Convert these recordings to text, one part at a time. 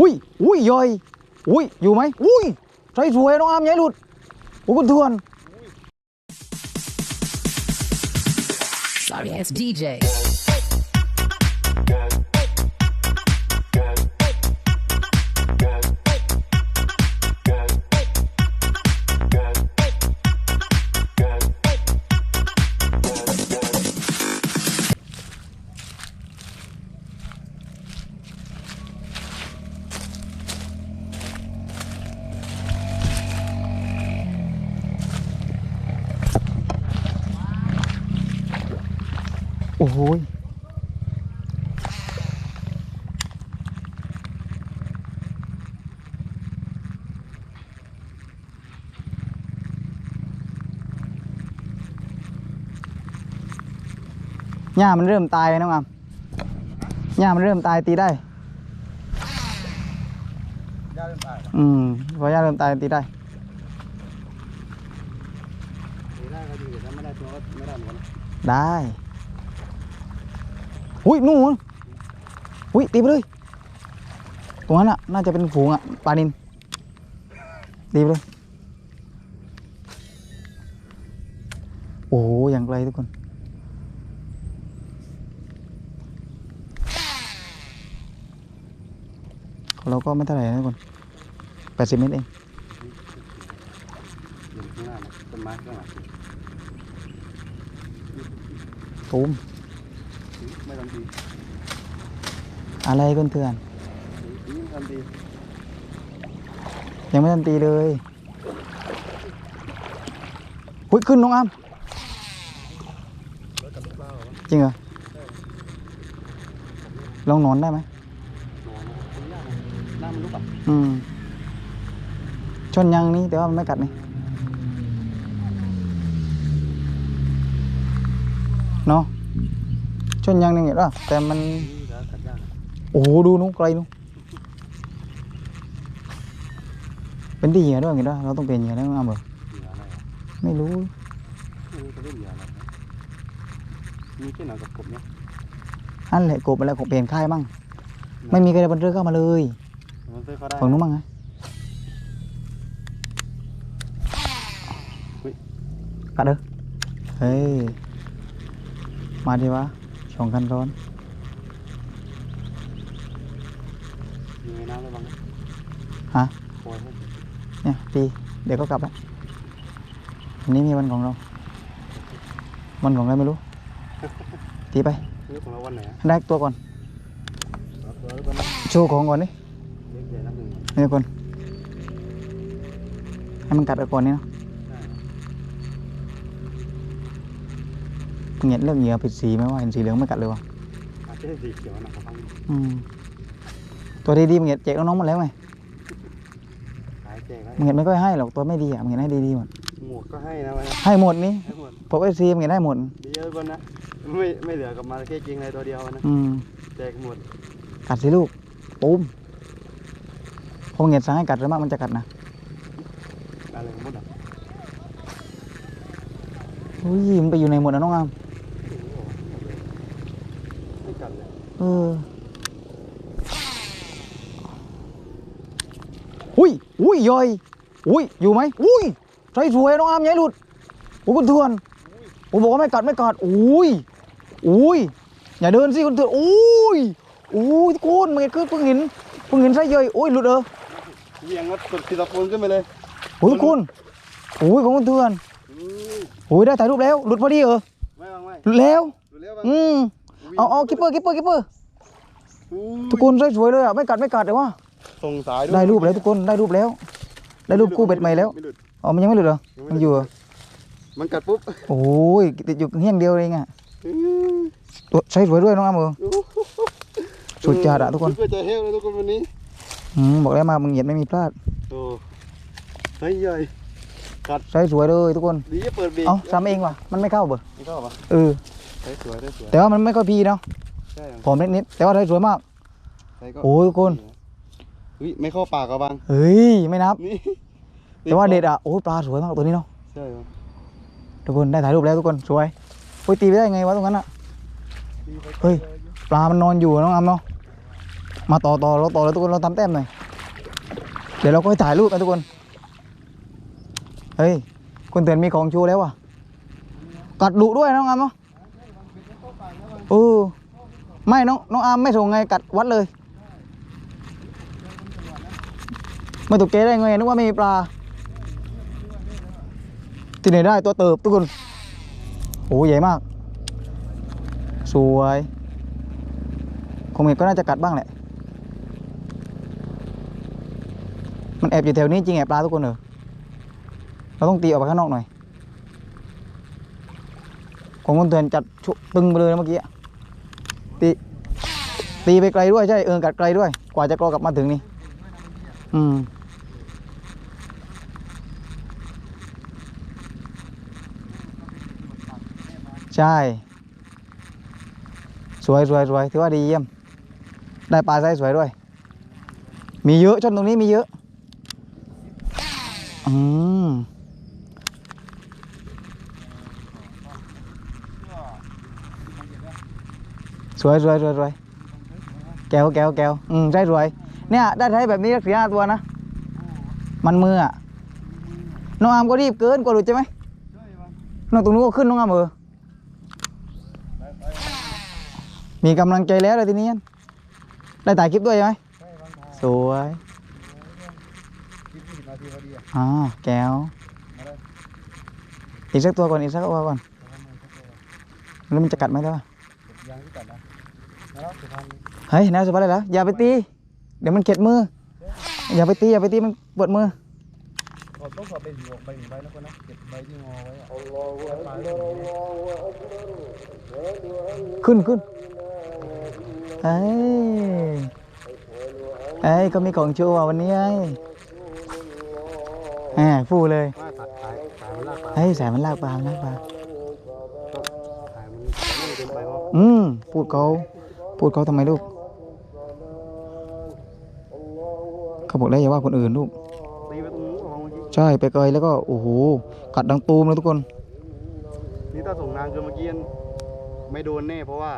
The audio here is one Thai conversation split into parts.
อุ้ยอุ้ยย่อยอุ้ยอยู่ไหมอุ้ยใส่สวยน้องอามย่าใหญ่หลุดโอ้คุณทวน Sorry ass DJ. หญ้ามันเริ่มตายน้องอามหญ้ามันเริ่มตายตีได้ย่าเริ่มตายอืมพอหญ้าเริ่มตายตีได้ตีได้ก็ดีแต่ไม่ได้ตัวไม่ได้หมดได้อุ้ยนู่นอุ้ยตีไปเลยตรงนั้นอะน่าจะเป็นฝูงอะปลานินตีไปเลยโอ้โหอย่างไกลทุกคน ของ เราก็ไม่เท่าไหร่นะทุกคนแปดสิบเมตรเองอยู่ข้างหน้านะต้นไม้ข้างหลังตูมไม่ทำดีอะไรกันเถื่อน ยังทำดียังไม่ทันตีเลยหุ้ยขึ้นน้องอำจริงเหรอลองนอนได้ไหม หนอนตียากนะ หน้ามันลุกอะอืมชนยังนี้แต่ว่ามันไม่กัดนี่เนาะชนยังนี่เห็นป่ะแต่มันนี่ก็กัดยากนะโอ้โหดูนู้นไกลนู้นเป็นดีเหยื่อด้วยเห็นป่ะเราต้องเป็นเหยื่อแล้วน้องอามเหรอเหยื่ออะไรอะไม่รู้ไม่รู้จะเล่นเหยื่ออะไรนะมีแค่หนังกับกบเนี่ยอันแหละกบไปแล้วของเปลี่ยนค่ายมั่งไม่มีใครบันทึกเข้ามาเลย มันซื้อเขาได้ฝั่งนู้นมั่งไงกัดเด้อเฮ้ย มาดีวะสองคันร้อนอยู่ในน้ำระวังนะฮะปล่อยให้เนี่ยตีเดี๋ยวก็กลับแล้ววันนี้มีวันของเรา วันของใครไม่รู้ ตีไป นี่ของเราวันไหนอะได้ตัวก่อนเราตัวหรือเปล่านะ โชว์ของก่อนดิเล็กใหญ่ นับหนึ่งนี่ก่อนให้มันกัดไปก่อนนี่นะใช่เงียเรื่องเหยื่อผิดสีไหมว่าเห็นสีเหลืองไม่กัดเลยวะอาจจะได้สีเขียวนะครับฟังอืมตัวดีๆมึงเห็นแจกน้องๆหมาแล้วไงขายแจกแล้วมึงเห็นไม่ค่อยให้หรอกตัวไม่ดีอะมึงเห็นให้ดีๆหมดหมวกก็ให้นะวันนี้ให้หมดนี่ให้หมดผมไอซีมึงเห็นให้หมดดีเยอะกว่านะไม่ไม่เหลือกับมาแค่จริงเลยตัวเดียวนะอืมแจกหมดกัดสิลูกปุ้ม พอมึงเห็นสั่งให้กัดแล้วมากมันจะกัดนะอะไรหมดอะอุ้ยมันไปอยู่ในหมดนะน้องอามไม่กัดเลยเอออุ้ยอุ้ยย่อยอุ้ยอยู่ไหมอุ้ยใส่สวยน้องอามอย่าใหญ่หลุดโอ้คุณทวนผมบอกว่าไม่กัดไม่กัดอุ้ยอุ้ยอย่าเดินสิคุณเถื่อนอุ้ยอุ้ยทุกคนมึงเห็นคือเพิ่งเห็นเพิ่งเห็นไส้ย่อยอุ้ยหลุดเออ เวียงรถกดทีละคนขึ้นไปเลยโอ้ยทุกคนโอ้ยของคุณเถื่อนอืมโอ้ยได้ถ่ายรูปแล้วหลุดพอดีเหรอไม่บางไม่หลุดแล้วดูเร็วบ้างอืมเอาเอาคิปเปอร์คิปเปอร์คิปเปอร์อุ้ยทุกคนไส้สวยเลยอะไม่กัดไม่กัดเลยว่าส่งสายด้วยได้รูปแล้วทุกคนได้รูปแล้ว ได้รูปคู่เบ็ดใหม่แล้วไม่หลุดอ๋อมันยังไม่หลุดเหรอมันอยู่เหรอมันกัดปุ๊บโอ้ยติดอยู่เฮี้ยงเดียวเองอะอืมตัวใช้สวยด้วยน้องอ้ำเออสุดจัดอะทุกคนก็จะเฮลเลยทุกคนวันนี้ อืมบอกแล้วมามึงเหยียดไม่มีพลาดโอ้เฮ้ยใหญ่ใช้สวยเลยทุกคนดีจะเปิดเบรกเอ้าซ้ำเองว่ะมันไม่เข้าเบอร์ไม่เข้าปะเออใช้สวยได้สวยแต่ว่ามันไม่ค่อยพีเนาะใช่ผอมนิดๆแต่ว่าใช้สวยมากใช้ก็โอ้ยทุกคนเฮ้ยไม่เข้าปากกับบางเฮ้ยไม่นับนี่แต่ว่าเด็ดอะโอ้ยปลาสวยมากตัวนี้เนาะใช่เหรอทุกคนได้ถ่ายรูปแล้วทุกคนสวยโอ้ยตีไปได้ไงวะตรงนั้นอะดีไปเฮ้ยปลามันนอนอยู่อะน้องอ้ำเนาะ มาต่อต่อเราต่อแล้วทุกคนเราทำแต้มหน่อยเดี๋ยวเราก็ไปถ่ายรูปกันทุกคนเฮ้ยคุณเตือนมีของชูแล้วว่ะกัดดุด้วยน้องอามเนาะเออไม่น้องน้องอามไม่ส่งไงกัดวัดเลยไม่ถูกเกได้ไงนึกว่าไม่มีปลาที่ไหนได้ตัวเติบทุกคนโอ้ใหญ่มาก สวยคงเห็นก็น่าจะกัดบ้างแหละ มันแอบอยู่แถวนี้จริงแอบปลาทุกคนเหรอเราต้องตีออกไปข้างนอกหน่อยของคนเตือนจัดชุตึงไปเลยนะเมื่อกี้ตีตีไปไกลด้วยใช่เออกัดไกลด้วย กว่าจะกรอกลับมาถึงนี่อืมใช่ สวยสวยสวยถือว่าดีเยี่ยม ได้ปลาไซส์สวยด้วย มีเยอะจนตรงนี้มีเยอะ อืมสวยสวยสวยสวยแก้วแก้วแก้วอืมใช่สวย เนี่ย ได้ใช้แบบนี้สักสี่ห้าตัวนะ มันมืออะ น้องอามก็รีบเกินกว่าหลุดใช่ไหมน้องตรงนู้นก็ขึ้นน้องอามเออมีกำลังใจแล้วเลยทีนี้ ได้ถ่ายคลิปด้วยใช่ไหมสวย อดีอะอ่าแก้ว อีกสักตัวก่อนอีกสักตัวก่อนแล้วมันจะกัดไหมล่ะยังที่กัดนะแล้วสุพรรณเฮ้ยนายสุภาพเลยเหรออย่าไปตี เดี๋ยวมันเข็ดมือ อย่าไปตีอย่าไปตีมันปวดมือขอต้องขอใบหนึ่งใบหนึ่งใบนะคนนะเก็บใบที่งอไว้อะขึ้นขึ้นเอ้ยเอ้ยก็มีของโชว์อะวันนี้ไอ้ แหมฟูเลยว่าตัดขายขายมันลากปลาเฮ้ยสายมันลากปลามันลากปลาขายมันไม่เกินไปเพราะอืมพูดเขาพูดเขาทำไมลูกเขาบอกแล้วอย่าว่าคนอื่นลูกตีไปตรงนู้นของเมื่อกี้ใช่ไปไกลแล้วก็โอ้โหกัดดังตูมเลยทุกคน นี่ถ้าส่งนางเกินเมื่อกี้ไม่โดนแน่เพราะว่า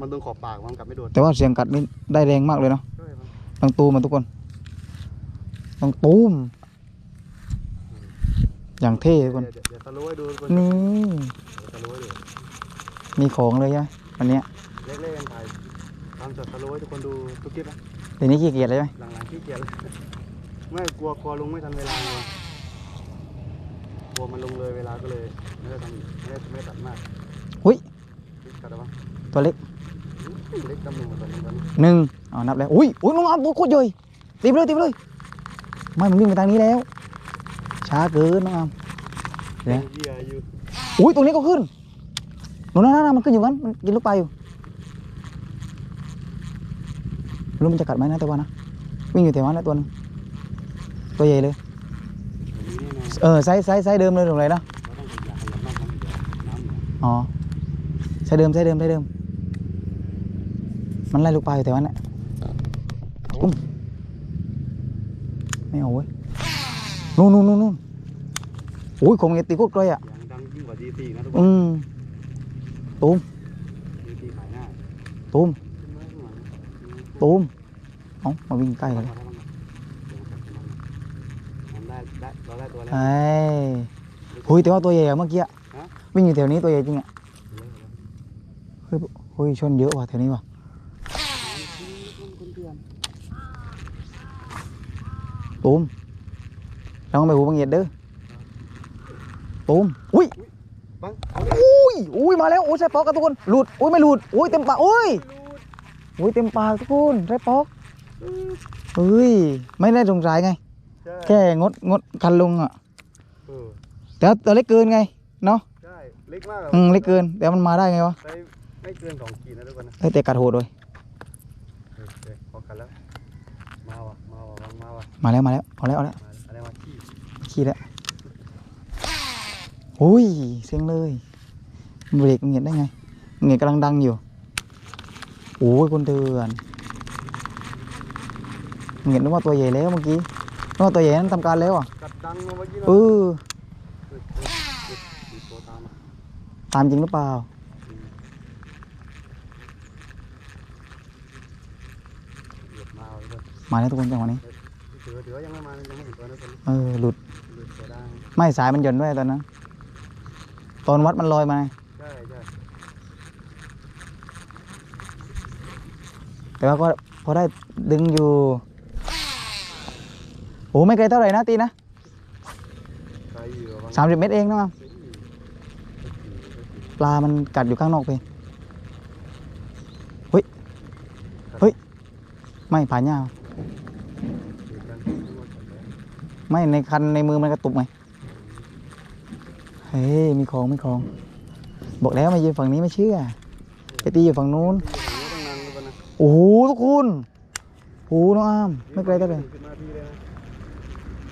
มันโดนขอบปากมันกลับไม่โดนแต่ว่าเสียงกัดนี่ได้แรงมากเลยเนาะใช่มันดังตูมมันทุกคนดังตูม อย่างเท่ทุกคนเดี๋ยวเดี๋ยวตะลุยดูคนนี่ตะลุยดูมีของเลยใช่ไหมวันเนี้ยเล็กๆกันถ่ายตามจดตะลุยทุกคนดูทุกคลิปนะเดี๋ยวนี้ขี้เกียจเลยใช่ไหมหลังๆขี้เกียจเลยไม่กลัวกลัวลงไม่ทันเวลาไงกลัวมันลงเลยเวลาก็เลยไม่ได้ทำไม่ได้ไม่ได้ตัดมากหุ้ยตัดอะไรวะตัวเล็กเล็กกำลังมาตอนนี้ตอนนี้หนึ่งเอานับแล้วอุ้ยอุ้ยน้องอัพโคตรใหญ่ตีไปเลยตีไปเลยไม่มันวิ่งไปทางนี้แล้ว ช้าเกินน้องอัพเดี๋ยวเหยื่ออยู่อุ้ยตรงนี้ก็ขึ้นนู่นนั่นๆมันขึ้นอยู่งั้นมันกินลูกปลาอยู่ไม่รู้มันจะกัดไหมนะแต่ว่านะวิ่งอยู่แถวนั้นนะตัวหนึงตัวใหญ่เลยอย่างนี้แน่นอนเออไซส์ไซส์ไซส์เดิมเลยตรงไหนนะเราต้องขยันขยันมากมันเดี๋ยวน้ำเหนียวอ๋อไซส์เดิมไซส์เดิมไซส์เดิม มันไล่ลูกปลาอยู่แถวนั้นแหละอุ้มไม่เอาเว้ย นู่นนู่นนู่นนู่นโอ้ยคงเงตีโคตรไกลอะเสียงดังยิ่งกว่า GT นะทุกคอืนมตูม GT ขายหน้าตูมขึ้นมาข้างหลังตูมเอ้ามาวิ่งใกล้ไปกันมาได้บ้างทำได้ได้เราได้ตัวแล้วไอ้หุยแต่ว่าตัวใหญ่อะเมื่อกี้อะฮะวิ่งอยู่แถวนี้ตัวใหญ่จริงอะเยอะเลยเฮ้ยหุยชนเยอะว่ะแถวนี้ว่ะคนเพื่อนตูม ลองไปหูบังเงียดเด้อตูมอุ้ยบังอุ้ยอุ้ยมาแล้วโอ้ยใส่ปอกกันทุกคนหลุดอุ้ยไม่หลุดอุ้ยเต็มปากอุ้ยอุ้ยเต็มปากทุกคนใส่ปอกเฮ้ยไม่ได้สงสัยไงใช่แค่งดงดคันลงอะเออแต่ว่าตัวเล็กเกินไงเนาะใช่เล็กมากอะอืมเล็กเกิน แต่มันมาได้ไงวะได้ไม่เกินสองขีดนะทุกคนนะเฮ้ยแต่กัดโหดเลยเออเออพอกันแล้วมาว่ะมาว่ะบังมาว่ะมาแล้วมาแล้วเอาแล้วเอาแล้ว ขี้แล้วอุ้ยเสียงเลยเบรกมันเงียบได้ไงเงียบกำลังดังอยู่โอ้ยคนเตือนเงียบนึกว่าตัวใหญ่แล้วเมื่อกี้นึกว่าตัวใหญ่นั้นทำการแล้วอะกัดดังมาเมื่อกี้เอเนาะอเออเออเออมีตัวตามมาตามจริงหรือเปล่าเหยียบทุกคนมาแล้วทุกคนจังหวะนี้ถือว่าถือว่ายังไม่มายังไม่เห็นตัวนะทุกคนเออหลุด ไม่สายมันหย่อนด้วยตอนนั้น ตอนวัดมันลอยมาไงใช่ใช่แต่ว่าก็พอได้ดึงอยู่ โอ้ไม่ไกลเท่าไหร่นะตีนะใครอยู่บ้างสามสิบเมตรเองนะครับปลามันกัดอยู่ข้างนอกไปเฮ้ย เฮ้ย ไม่ผ่านยาว ไม่ในคันในมือมันกระตุกไหมเฮ้ยมีของมีของ บอกแล้วมายืนฝั่งนี้ไม่เชื่อ ไปตีอยู่ฝั่งนู้นตั้งนานทุกคนนะโอ้โหทุกคนโอ้โหน้องอามไม่ไกลเท่าไหร่ขึ้นมาทีเลยนะ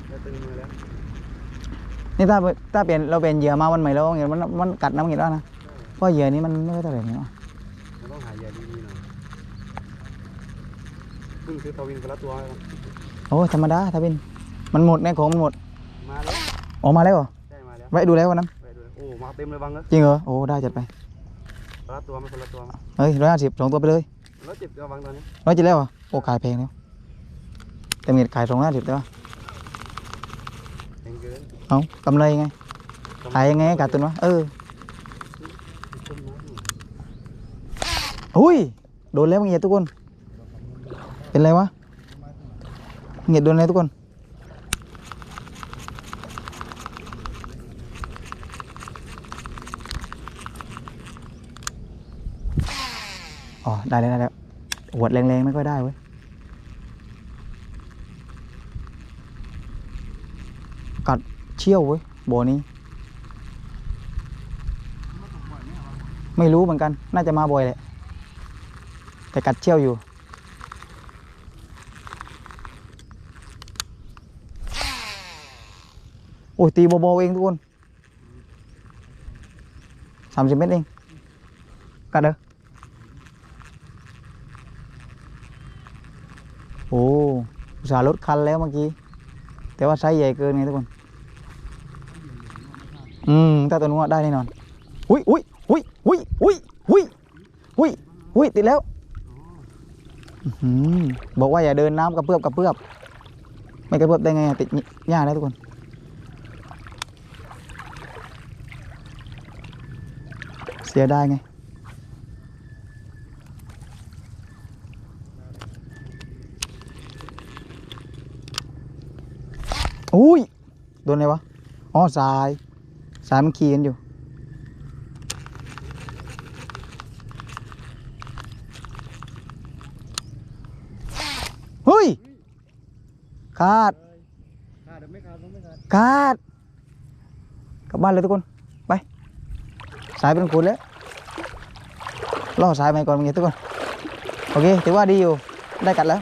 ได้ตึงมือแล้วนี่ถ้าถ้าเปลี่ยนเราเปลี่ยนเหยื่อมาวันใหม่แล้วเงี้ยมันมันกัดน้ำเงี้ยแล้วนะเพราะเหยื่อนี้มันไม่ค่อยเท่าไหร่เนาะมันต้องหาเหยื่อดีๆหน่อยเพิ่งซื้อทวินไปละตัวครับโอ้ธรรมดาถ้าเป็น มันหมดในของมันหมดมาแล้วออกมาแล้วเหรอใช่มาแล้วแวะดูแล้ววันนั้นไปดูเลยโอ้มาเต็มเลยบังเลยจริงเหรอโอ้ได้จัดไปคนละตัวไหมคนละตัวไหมเฮ้ยร้อยห้าสิบสองตัวไปเลยแล้วเจ็บตัวบังตอนนี้ร้อยจิตแล้วเหรอโอ้ขายแพงแล้วแต่เงินขายสองร้อยห้าสิบแต่ว่าแพงเกินเอากำไรไงขายยังไงให้ขาดทุนวะเออต้นไม้นี่อุ้ยโดนแล้วมึงเหยียดทุกคน เป็นไรวะเหยียดโดนอะไรทุกคน ได้แล้วได้แล้วหวดแรงๆไม่ค่อยได้เว้ยกัดเชี่ยวเว้ยบ่อนี้ ไม่รู้เหมือนกัน น่าจะมาบ่อยแหละแต่กัดเชี่ยวอยู่โอ้ยตีเบาๆเองทุกคนสามสิบเมตรเองกัดเด้อ โอ้สาห์ลดคันแล้วเมื่อกี้ แต่ว่าไซส์ใหญ่เกินไงทุกคน อืมถ้าตัวนู้นได้แน่นอน อุ้ยอุ้ยอุ้ยอุ้ยอุ้ยอุ้ยอุ้ยอุ้ยติดแล้วอือหือบอกว่าอย่าเดินน้ำกระเพื่อมกระเพื่อมไม่กระเพื่อมได้ไงติดหญ้าแล้วทุกคน เสียได้ไง อุ้ย โดนอะไรวะ อ๋อ สาย สายมันขี่กันอยู่ เฮ้ย ขาด ขาดหรือไม่ขาดต้อไม่ขาด ขาด กลับบ้านเลยทุกคน ไป สายเป็นคุณแล้วล่อสายไปก่อนมึงทุกคน โอเค ถือว่าดีอยู่ ได้กัดแล้ว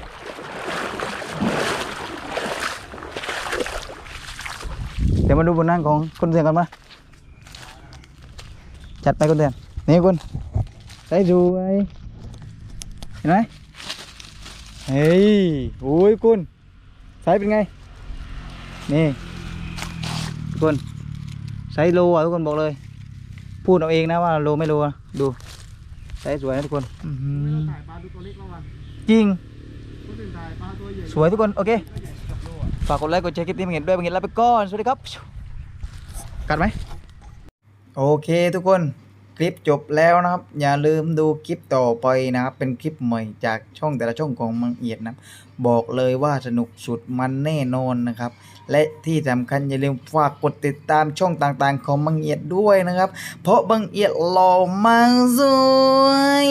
เดี๋ยวมาดูบนนั่งของคนเสียงกันมา จัดไปคนเสียงนี่คุณได้ดูไงเห็นไหมเฮ้ยโอ้ยคุณสายเป็นไง นี่ทุกคนไซส์โลอะทุกคนบอกเลย พูดเอาเองนะว่าโลไม่โลอะดูไซส์สวยนะทุกคนอื้อหืไม่อต้องถ่ายปลาดูตัวเล็กแล้วว่ะจริงคนอื่นถ่ายปลาตัวใหญ่สวยทุกคน โอเค ฝากกดไลค์กดแชร์คลิปนี้มาเห็นด้วยมาเห็นล้วไปก่อน สวัสดีครับ กัดไหม โอเคทุกคน คลิปจบแล้วนะครับ อย่าลืมดูคลิปต่อไปนะครับ เป็นคลิปใหม่จากช่องแต่ละช่องของมังเอียดนะ บอกเลยว่าสนุกสุดมันแน่นอนนะครับ และที่สำคัญอย่าลืมฝากกดติดตามช่องต่างๆ ของบังเอียดด้วยนะครับ เพราะบังเอียดหล่อมากสวย